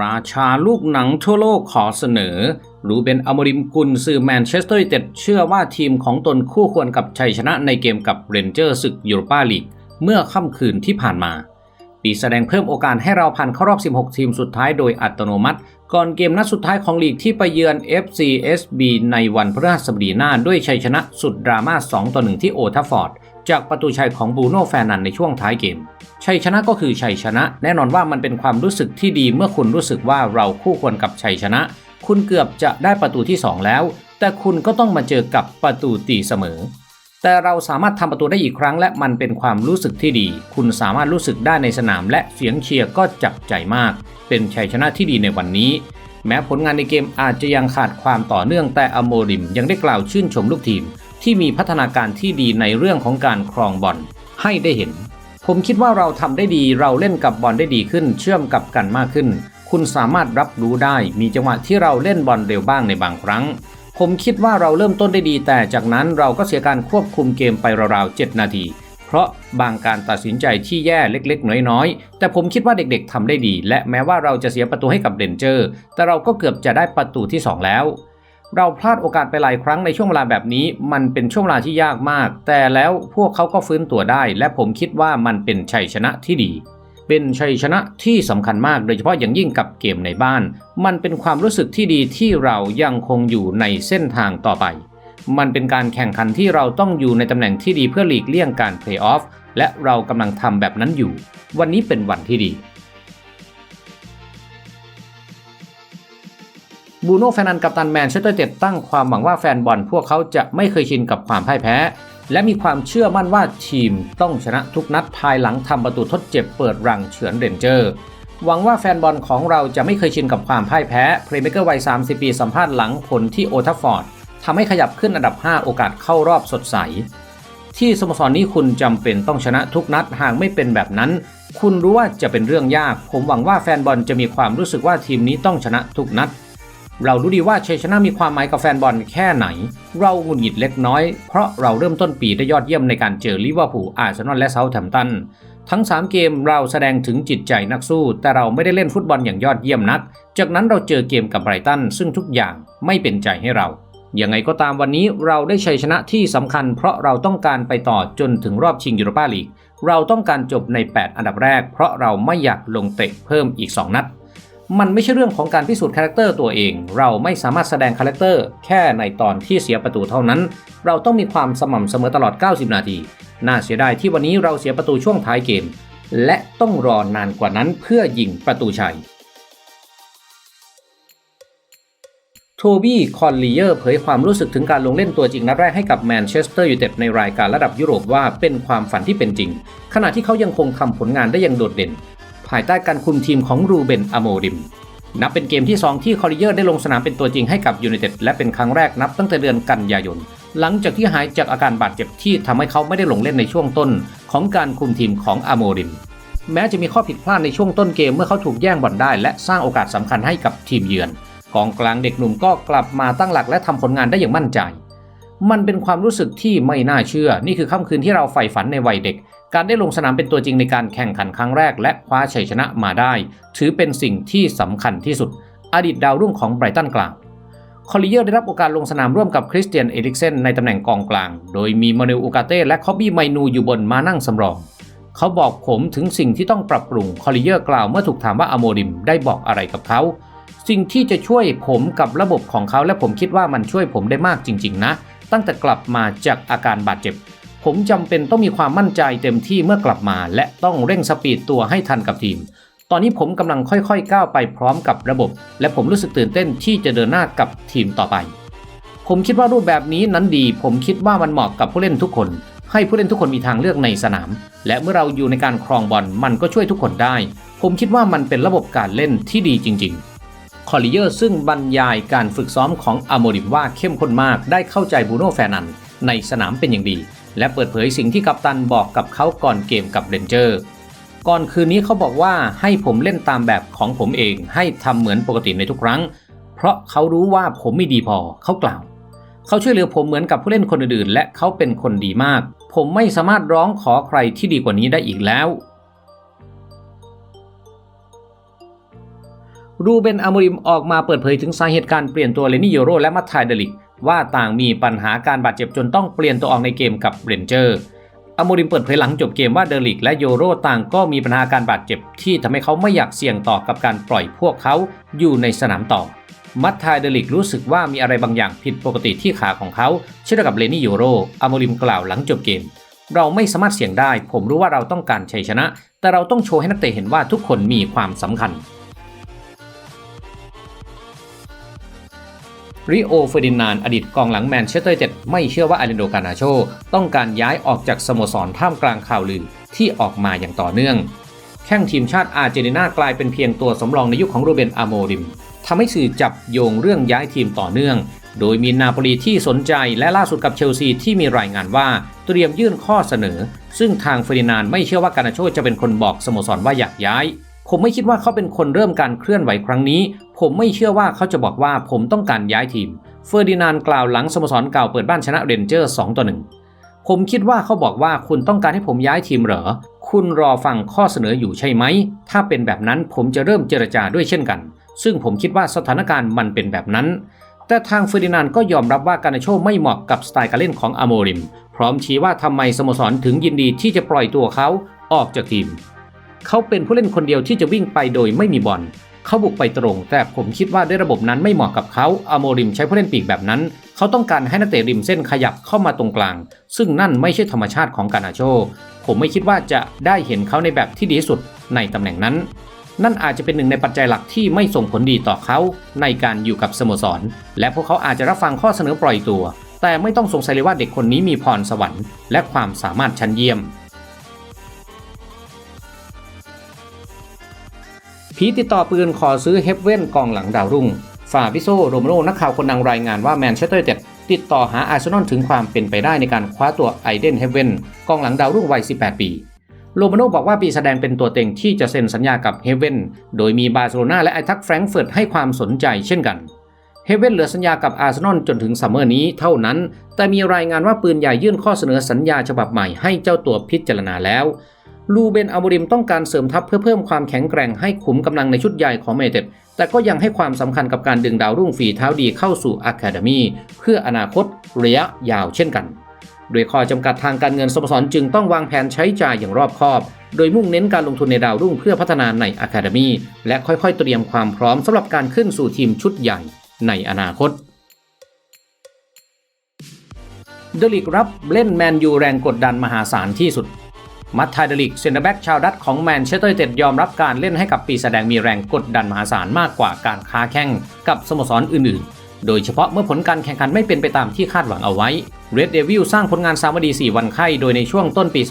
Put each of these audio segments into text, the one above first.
ราชาลูกหนังทั่วโลกขอเสนอ รูเบนอมริมกุนซือแมนเชสเตอร์ยูไนเต็ดเชื่อว่าทีมของตนคู่ควรกับชัยชนะในเกมกับเรนเจอร์ศึกยูโรปาลีกเมื่อค่ำคืนที่ผ่านมาปีแสดงเพิ่มโอกาสให้เราผ่านเข้ารอบ 16 ทีมสุดท้ายโดยอัตโนมัติ ก่อนเกมนัดสุดท้ายของลีกที่ไปเยือน FCSB ในวันพฤหัสบดีหน้าด้วยชัยชนะสุดดราม่า 2 ต่อ 1 ที่โอทัฟฟอร์ด จากประตูชัยของบูโน่แฟนันในช่วงท้ายเกม ชัยชนะก็คือชัยชนะ แน่นอนว่ามันเป็นความรู้สึกที่ดีเมื่อคุณรู้สึกว่าเราคู่ควรกับชัยชนะ คุณเกือบจะได้ประตูที่ 2 แล้ว แต่คุณก็ต้องมาเจอกับประตูตีเสมอ แต่เราสามารถทำประตูได้อีกครั้ง และมันเป็นความรู้สึกที่ดี คุณสามารถรู้สึกได้ในสนาม และเสียงเชียร์ก็จับใจมาก เป็นชัยชนะที่ดีในวันนี้แม้ผลงานในเกมอาจจะยังขาดความต่อเนื่องแต่อโมริมยังได้กล่าวชื่นชมลูกทีม ที่มีพัฒนาการที่ดีในเรื่องของการครองบอลให้ได้เห็น ผมคิดว่าเราทำได้ดีเราเล่นกับบอลได้ดีขึ้น เชื่อมกับกันมากขึ้น คุณสามารถรับรู้ได้ มีจังหวะที่เราเล่นบอลเร็วบ้างในบางครั้ง ผมคิดว่าเราเริ่มต้นได้ดี แต่จากนั้นเราก็เสียการควบคุมเกมไปราวๆ7นาทีเพราะบางการตัดสินใจที่แย่เล็กๆ น้อยๆ แต่ผมคิดว่าเด็กๆทำได้ดี และแม้ว่าเราจะเสียประตูให้กับเดนเจอร์ แต่เราก็เกือบจะได้ประตูที่ 2 แล้ว เราพลาดโอกาสไปหลายครั้งในช่วงเวลาแบบนี้ มันเป็นช่วงเวลาที่ยากมาก แต่แล้วพวกเขาก็ฟื้นตัวได้ และผมคิดว่ามันเป็นชัยชนะที่ดี เป็นชัยชนะที่สำคัญมากโดยเฉพาะอย่างยิ่งกับเกมในบ้าน มันเป็นความรู้สึกที่ดีที่เรายังคงอยู่ในเส้นทางต่อไป มันเป็นการแข่งขันที่เราต้องอยู่ในตำแหน่งที่ดีเพื่อหลีกเลี่ยงการเพลย์ออฟและเรากำลังทำแบบนั้นอยู่ วันนี้เป็นวันที่ดี บูโน่แฟนันกัปตันแมนเชสเตอร์เต็ดตั้งความหวังว่าแฟนบอลพวกเขาจะไม่เคยชินกับความพ่ายแพ้ และมีความเชื่อมั่นว่าทีมต้องชนะทุกนัดภายหลังทำประตูทดเจ็บเปิดรังเฉือนเรนเจอร์ หวังว่าแฟนบอลของเราจะไม่เคยชินกับความพ่ายแพ้เพลย์เมเกอร์วัย 30 ปีสัมภาษณ์หลังผลที่โอทัฟฟอร์ดทำให้ขยับขึ้นอันดับ 5 โอกาสเข้ารอบสดใส ที่สโมสรนี้คุณจำเป็นต้องชนะทุกนัดหากไม่เป็นแบบนั้น คุณรู้ว่าจะเป็นเรื่องยาก ผมหวังว่าแฟนบอลจะมีความรู้สึกว่าทีมนี้ต้องชนะทุกนัด เรารู้ดีว่าชัยชนะมีความหมายกับแฟนบอลแค่ไหน เราหงุดหงิดเล็กน้อย เพราะเราเริ่มต้นปีได้ยอดเยี่ยมในการเจอลิเวอร์พูลอาร์เซนอลและเซาท์แฮมป์ตัน ทั้ง 3 เกมเราแสดงถึงจิตใจนักสู้ แต่เราไม่ได้เล่นฟุตบอลอย่างยอดเยี่ยมนัก จากนั้นเราเจอเกมกับไบรตันซึ่งทุกอย่างไม่เป็นใจให้เรายังไงก็ตามวันนี้เราได้ชัยชนะที่สำคัญ เพราะเราต้องการไปต่อจนถึงรอบชิงยูโรปาลีก เราต้องการจบใน 8 อันดับแรก เพราะเราไม่อยากลงเตะเพิ่มอีก 2 นัด มันไม่ใช่เรื่องของการพิสูจน์คาแรคเตอร์ตัวเอง เราไม่สามารถแสดงคาแรคเตอร์แค่ในตอนที่เสียประตูเท่านั้น เราต้องมีความสม่ำเสมอตลอด 90 นาที น่าเสียดายที่วันนี้เราเสียประตูช่วงท้ายเกม และต้องรอนานกว่านั้นเพื่อยิงประตูชัย โทบี้คอนลีเยอร์เผยความรู้สึกถึงการลงเล่นตัวจริงนัดแรกให้กับแมนเชสเตอร์ยูไนเต็ดในรายการระดับยุโรปว่าเป็นความฝันที่เป็นจริง ขณะที่เขายังคงทำผลงานได้อย่างโดดเด่น ภายใต้การคุมทีมของรูเบนอโมริม นับเป็นเกมที่ 2 ที่คอลลีเยอร์ได้ลงสนามเป็นตัวจริงให้กับยูไนเต็ดและเป็นครั้งแรกนับตั้งแต่เดือนกันยายน หลังจากที่หายจากอาการบาดเจ็บที่ทำให้เขาไม่ได้ลงเล่นในช่วงต้นของการคุมทีมของอโมริม แม้จะมีข้อผิดพลาดในช่วงต้นเกมเมื่อเขาถูกแย่งบอลได้ และสร้างโอกาสสำคัญให้กับทีมเยือน กองกลางเด็กหนุ่มก็กลับมาตั้งหลักและทำผลงานได้อย่างมั่นใจมันเป็นความรู้สึกที่ไม่น่าเชื่อ นี่คือค่ำคืนที่เราใฝ่ฝันในวัยเด็ก การได้ลงสนามเป็นตัวจริงในการแข่งขันครั้งแรก และคว้าชัยชนะมาได้ ถือเป็นสิ่งที่สำคัญที่สุด อดีตดาวรุ่งของไบรตันกล่าวคอลลีเยอร์ได้รับโอกาสลงสนามร่วมกับคริสเตียนเอริกเซนในตำแหน่งกองกลาง โดยมีมานูอูกาเต้และคอบบี้ไมนูอยู่บนมานั่งสำรอง เขาบอกผมถึงสิ่งที่ต้องปรับปรุงคอลลีเยอร์กล่าวเมื่อถูกถามว่าอโมริมได้บอกอะไรกับเขา สิ่งที่จะช่วยผมกับระบบของเขาและผมคิดว่ามันช่วยผมได้มากจริง ๆ นะ ตั้งแต่กลับมาจากอาการบาดเจ็บ ผมจำเป็นต้องมีความมั่นใจเต็มที่เมื่อกลับมา และต้องเร่งสปีดตัวให้ทันกับทีม ตอนนี้ผมกำลังค่อยๆ ก้าวไปพร้อมกับระบบ และผมรู้สึกตื่นเต้นที่จะเดินหน้ากับทีมต่อไป ผมคิดว่ารูปแบบนี้นั้นดี ผมคิดว่ามันเหมาะกับผู้เล่นทุกคน ให้ผู้เล่นทุกคนมีทางเลือกในสนาม และเมื่อเราอยู่ในการครองบอลมันก็ช่วยทุกคนได้ ผมคิดว่ามันเป็นระบบการเล่นที่ดีจริง ๆคอลลีเยอร์ซึ่งบรรยายการฝึกซ้อมของอโมริมว่าเข้มข้นมากได้เข้าใจบูโน่แฟนันในสนามเป็นอย่างดี และเปิดเผยสิ่งที่กัปตันบอกกับเขาก่อนเกมกับเรนเจอร์ก่อนคืนนี้เขาบอกว่าให้ผมเล่นตามแบบของผมเอง ให้ทำเหมือนปกติในทุกครั้ง เพราะเขารู้ว่าผมไม่ดีพอเขากล่าวเขาช่วยเหลือผมเหมือนกับผู้เล่นคนอื่น และเขาเป็นคนดีมาก ผมไม่สามารถร้องขอใครที่ดีกว่านี้ได้อีกแล้วรูเบนอามริมออกมาเปิดเผยถึงสาเหตุการเปลี่ยนตัวเลนี่โยโรและมัตไทเดลิก ว่าต่างมีปัญหาการบาดเจ็บจนต้องเปลี่ยนตัวออกในเกมกับเรนเจอร์อามริมเปิดเผยหลังจบเกมว่าเดลิกและโยโรต่างก็มีปัญหาการบาดเจ็บที่ทำให้เขาไม่อยากเสี่ยงต่อกับการปล่อยพวกเขาอยู่ในสนามต่อ มัตไทเดลิกรู้สึกว่ามีอะไรบางอย่างผิดปกติที่ขาของเขา เช่นเดียวกับเลนี่โยโรอามริมกล่าวหลังจบเกม เราไม่สามารถเสี่ยงได้ ผมรู้ว่าเราต้องการชัยชนะ แต่เราต้องโชว์ให้นักเตะเห็นว่าทุกคนมีความสำคัญ ริโอเฟอร์ดินานอดีตกองหลังแมนเชสเตอร์เจ็ดไม่เชื่อว่าอาริโดกานาโช ต้องการย้ายออกจากสโมสรท่ามกลางข่าวลือที่ออกมาอย่างต่อเนื่อง แข้งทีมชาติอาร์เจนตินากลายเป็นเพียงตัวสำรองในยุคของโรเบนอาโมริมทำให้สื่อจับโยงเรื่องย้ายทีมต่อเนื่อง โดยมีนาโปลีที่สนใจและล่าสุดกับเชลซีที่มีรายงานว่าเตรียมยื่นข้อเสนอ ซึ่งทางเฟอร์ดินานไม่เชื่อว่ากานาโชจะเป็นคนบอกสโมสรว่าอยากย้าย ผมไม่คิดว่าเขาเป็นคนเริ่มการเคลื่อนไหวครั้งนี้ ผมไม่เชื่อว่าเขาจะบอกว่าผมต้องการย้ายทีม เฟอร์ดินานด์กล่าวหลังสโมสรเก่าเปิดบ้านชนะเรนเจอร์2ต่อ1ผมคิดว่าเขาบอกว่าคุณต้องการให้ผมย้ายทีมเหรอ คุณรอฟังข้อเสนออยู่ใช่ไหม ถ้าเป็นแบบนั้นผมจะเริ่มเจรจาด้วยเช่นกัน ซึ่งผมคิดว่าสถานการณ์มันเป็นแบบนั้น แต่ทางเฟอร์ดินานด์ก็ยอมรับว่าการาโชไม่เหมาะกับสไตล์การเล่นของอโมริม พร้อมชี้ว่าทำไมสโมสรถึงยินดีที่จะปล่อยตัวเขาออกจากทีม เขาเป็นผู้เล่นคนเดียวที่จะวิ่งไปโดยไม่มีบอล เขาบุกไปตรง แต่ผมคิดว่าด้วยระบบนั้นไม่เหมาะกับเขาอโมริมใช้ผู้เล่นปีกแบบนั้น เขาต้องการให้นักเตะริมเส้นขยับเข้ามาตรงกลาง ซึ่งนั่นไม่ใช่ธรรมชาติของกานาโช ผมไม่คิดว่าจะได้เห็นเขาในแบบที่ดีที่สุดในตำแหน่งนั้น นั่นอาจจะเป็นหนึ่งในปัจจัยหลักที่ไม่ส่งผลดีต่อเขาในการอยู่กับสโมสร และพวกเขาอาจจะรับฟังข้อเสนอปล่อยตัว แต่ไม่ต้องสงสัยเลยว่าเด็กคนนี้มีพรสวรรค์ และความสามารถชั้นเยี่ยม ผีติดต่อปืนขอซื้อเฮฟเว่นกองหลังดาวรุ่ง ฟาบิโซโรมโนนักข่าวคนดังรายงานว่าแมนเชสเตอร์เจ็ดติดต่อหาอาร์เซนอลถึงความเป็นไปได้ในการคว้าตัวไอเดนเฮฟเว่นกองหลังดาวรุ่งวัย 18 ปีโรมาโนบอกว่าปีแสดงเป็นตัวเต็งที่จะเซ็นสัญญากับเฮเว่นโดยมีบาร์เซโลนาและไอทักแฟรงก์เฟิร์ตให้ความสนใจเช่นกันเฮเว่นเหลือสัญญากับอาร์เซนอลจนถึงซัมเมอร์นี้เท่านั้น แต่มีรายงานว่าปืนใหญ่ยื่นข้อเสนอสัญญาฉบับใหม่ให้เจ้าตัวพิจารณาแล้ว ลูเบนอามูริมต้องการเสริมทัพเพื่อเพิ่มความแข็งแกร่งให้ขุมกำลังในชุดใหญ่ของเมเต็ดแต่ก็ยังให้ความสำคัญกับการดึงดาวรุ่งฝีเท้าดีเข้าสู่อะคาเดมีเพื่ออนาคตระยะยาวเช่นกัน โดยข้อจำกัดทางการเงินสโมสรจึงต้องวางแผนใช้จ่ายอย่างรอบคอบ โดยมุ่งเน้นการลงทุนในดาวรุ่งเพื่อพัฒนาในอะคาเดมีและค่อยๆ เตรียมความพร้อมสำหรับการขึ้นสู่ทีมชุดใหญ่ในอนาคตเดลิกรับเล่นแมนยูแรงกดดันมหาศาลที่สุด มัตไทเดลิกเซนเตอร์แบ็กชาวดัตของแมนเชสเตอร์เต็ดยอมรับการเล่นให้กับปีแสดงมีแรงกดดันมหาศาลมากกว่าการค้าแข่งกับสโมสรอื่นๆ โดยเฉพาะเมื่อผลการแข่งขันไม่เป็นไปตามที่คาดหวังเอาไว้ Red Devil สร้างผลงานสามวดี 4 วันไข่โดยในช่วงต้นปี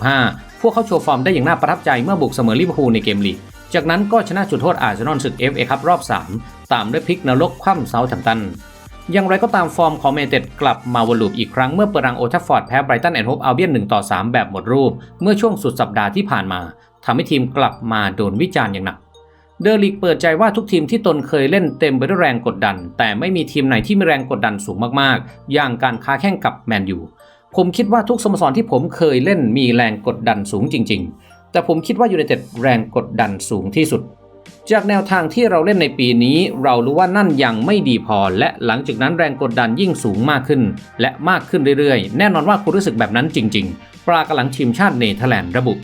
2025 พวกเขาโชว์ฟอร์มได้อย่างน่าประทับใจเมื่อบุกเสมอลิเวอร์พูลในเกมลีกจากนั้นก็ชนะจุดโทษอาร์เซนอลศึก FA คัพรอบ 3 ตามด้วยพลิกนรกคว่ำเซาท์แฮมป์ตัน อย่างไรก็ตามฟอร์มของเมนเต็ดกลับมาวนลูปอีกครั้งเมื่อเปรังโอทัฟฟอร์ดแพ้ไบรตันแอนด์โฮปอัลเบียน1ต่อ3 แบบหมดรูป เมื่อช่วงสุดสัปดาห์ที่ผ่านมาทำให้ทีมกลับมาโดนวิจารณ์อย่างหนัก เดอร์ลิกเปิดใจว่าทุกทีมที่ตนเคยเล่นเต็มไปด้วยแรงกดดัน แต่ไม่มีทีมไหนที่มีแรงกดดันสูงมากๆ อย่างการค้าแข่งกับแมนยูผมคิดว่าทุกสโมสรที่ผมเคยเล่นมีแรงกดดันสูงจริง ๆ แต่ผมคิดว่ายูไนเต็ดแรงกดดันสูงที่สุด จากแนวทางที่เราเล่นในปีนี้ เรารู้ว่านั่นยังไม่ดีพอ และหลังจากนั้นแรงกดดันยิ่งสูงมากขึ้น และมากขึ้นเรื่อยๆ แน่นอนว่าคุณรู้สึกแบบนั้นจริง ๆปรากหลังทีมชาติเนเธอร์แลนด์ระบุ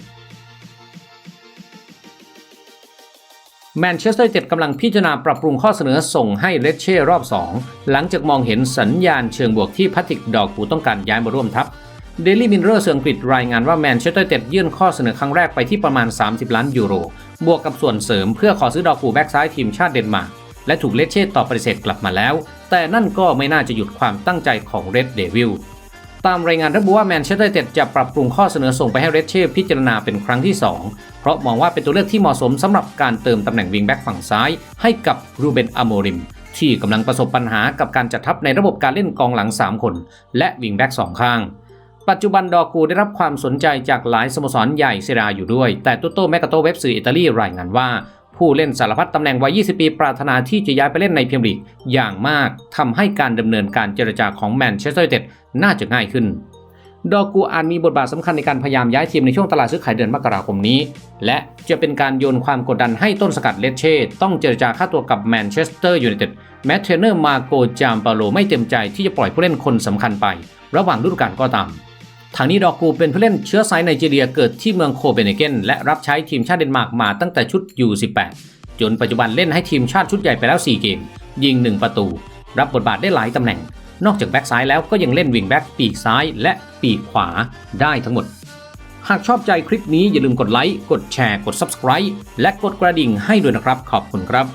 แมนเชสเตอร์เจ็ดกำลังพิจารณาปรับปรุงข้อเสนอส่งให้เรเช่รอบ 2 หลังจากมองเห็นสัญญาณเชิงบวกที่พัติกดอกกูต้องการย้ายมาร่วมทัพเดลี่มินเรอร์เสืออังกฤษรายงานว่าแมนเชสเตอร์เจ็ดยื่นข้อเสนอครั้งแรกไปที่ประมาณ 30 ล้านยูโร บวกกับส่วนเสริมเพื่อขอซื้อดอกกูแบ็กซ้ายทีมชาติเดนมาร์กและถูกเลเช่ตอบปฏิเสธกลับมาแล้ว แต่นั่นก็ไม่น่าจะหยุดความตั้งใจของเรดเดวิลตามรายงานระบุว่าแมนเชสเตอร์เต็ดจะปรับปรุงข้อเสนอส่งไปให้เรดเช่พิจารณาเป็นครั้งที่ 2 เพราะมองว่าเป็นตัวเลือกที่เหมาะสมสำหรับการเติมตำแหน่งวิงแบ็กฝั่งซ้ายให้กับรูเบนอโมริมที่กำลังประสบปัญหากับการจัดทัพในระบบการเล่นกองหลัง 3 คน และวิงแบ็กสองข้าง ปัจจุบันดอกูได้รับความสนใจจากหลายสโมสรใหญ่เซราอยู่ด้วย แต่ตุโต้แมกกาโตเว็บสื่ออิตาลีรายงานว่า ผู้เล่นสารพัดตำแหน่งวัย 20 ปีปรารถนาที่จะย้ายไปเล่นในพรีเมียร์ลีกอย่างมากทำให้การดำเนินการเจรจาของแมนเชสเตอร์ยูไนเต็ดน่าจะง่ายขึ้นดอกูอาจมีบทบาทสำคัญในการพยายามย้ายทีมในช่วงตลาดซื้อขายเดือนมกราคมนี้ และจะเป็นการโยนความกดดันให้ต้นสกัดเลเช่ ต้องเจรจาค่าตัวกับแมนเชสเตอร์ยูไนเต็ดแม้เทรนเนอร์มาโกจามปาโลไม่เต็มใจที่จะปล่อยผู้เล่นคนสำคัญไป ระหว่างฤดูกาลก็ตาม ทางนี้ดอกกูเป็นผู้เล่นเชื้อสายไนจีเรียเกิดที่เมืองโคเปนเฮเกนและรับใช้ทีมชาติเดนมาร์กมาตั้งแต่ชุด U18 จนปัจจุบันเล่นให้ทีมชาติชุดใหญ่ไปแล้ว 4 เกม ยิง 1 ประตู รับบทบาทได้หลายตำแหน่ง นอกจากแบ็กซ้ายแล้วก็ยังเล่นวิงแบ็กปีกซ้ายและปีกขวาได้ทั้งหมด หากชอบใจคลิปนี้อย่าลืมกดไลค์กดแชร์กด Subscribe และกดกระดิ่งให้ด้วยนะครับขอบคุณครับ